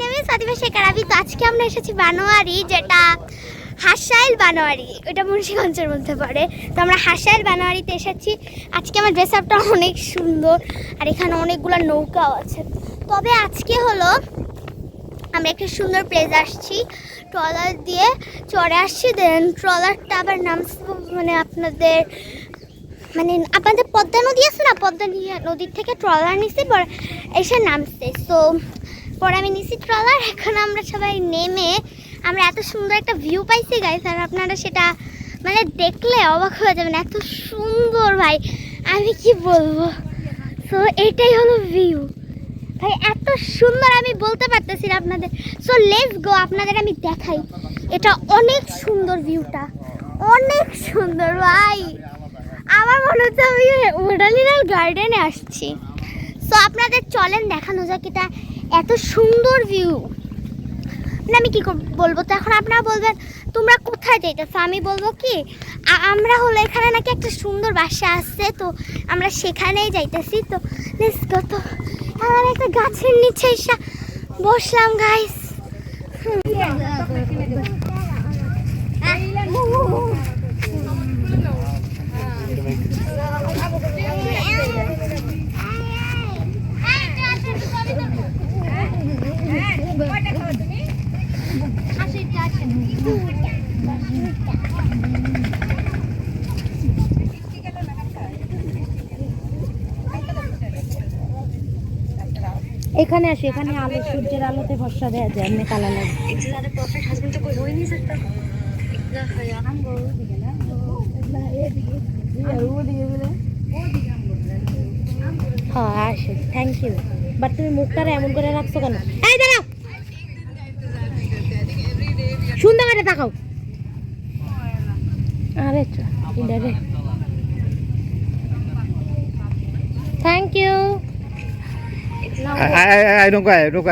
Name is Fatima Sheikh আরবি তো আজকে আমরা এসেছি বানোয়ারি, যেটা হাসাইল বানোয়ারি ওটা মুন্সিগঞ্জের মধ্যে পড়ে। তো আমরা হাসাইল বানোয়ারিতে এসেছি। আজকে আমার ড্রেস আপটা অনেক সুন্দর, আর এখানে অনেকগুলো নৌকাও আছে। তবে আজকে হলো, আমরা একটা সুন্দর প্লেস আসছি, ট্রলার দিয়ে চড়ে আসছি। দেন ট্রলারটা আবার নামছে মানে আপনাদের মানে আপনাদের পদ্মা নদী আছে না? পদ্মা নদীর থেকে ট্রলার পরে এসে নামছে। সো পরে আমি নিছি ট্রলার। এখন আমরা সবাই নেমে আমরা এত সুন্দর একটা ভিউ পাইছি গাইস আর আপনারা সেটা মানে দেখলে অবাক হয়ে যাবেন, এত সুন্দর ভাই। আমি কি বলব? সো এটাই হলো ভিউ ভাই, এত সুন্দর আমি বলতে পারতেছি আপনাদের। সো লেটস গো আপনাদের আমি দেখাই। এটা অনেক সুন্দর ভিউটা অনেক সুন্দর, ভাই। আমার মনে হচ্ছে আমি ওডালিনাল গার্ডেনে আসছি। সো আপনাদের চলেন দেখানো যাক এটা এত সুন্দর ভিউ মানে আমি কী বলব? তো এখন আপনারা বলবেন, তোমরা কোথায় যাইতেছো? আমি বলব কি আমরা হলো এখানে নাকি একটা সুন্দর বাসা আসছে তো আমরা সেখানেই যাইতেছি। তো লেটস তো একটা গাছের নিচে এসে বসলাম গাইস এখানে আসি, এখানে আলো, সূর্যের আলোতে ভরসা দেওয়া যায় এমনি কালা লাগে হ্যাঁ আসো। থ্যাংক ইউ বাট তুমি মুখটা এমন করে রাখছো কেন? এই দাঁড়াও। সুন্দর করে তাকাও। আরে রে। থ্যাংক ইউ আয় ai ai ai đâu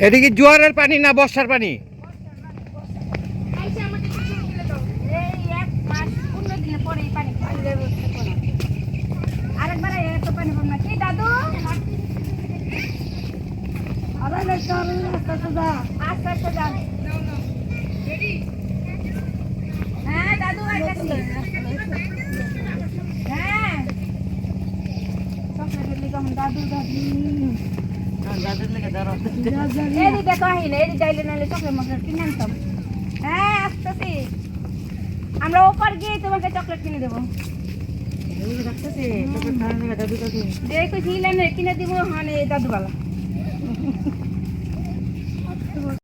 এদিকে জোয়ারের পানি না বর্ষার পানি? হ্যাঁ দাদু হ্যাঁ। দাদু দাদু। যাইলে নাহলে চকলেট মকলেট কিনে আনতাম। হ্যাঁ আসতেছি। আমরা ওপার গিয়ে তোমাকে চকলেট কিনে দেবো। কিনে। দিব হানে দাদুবালা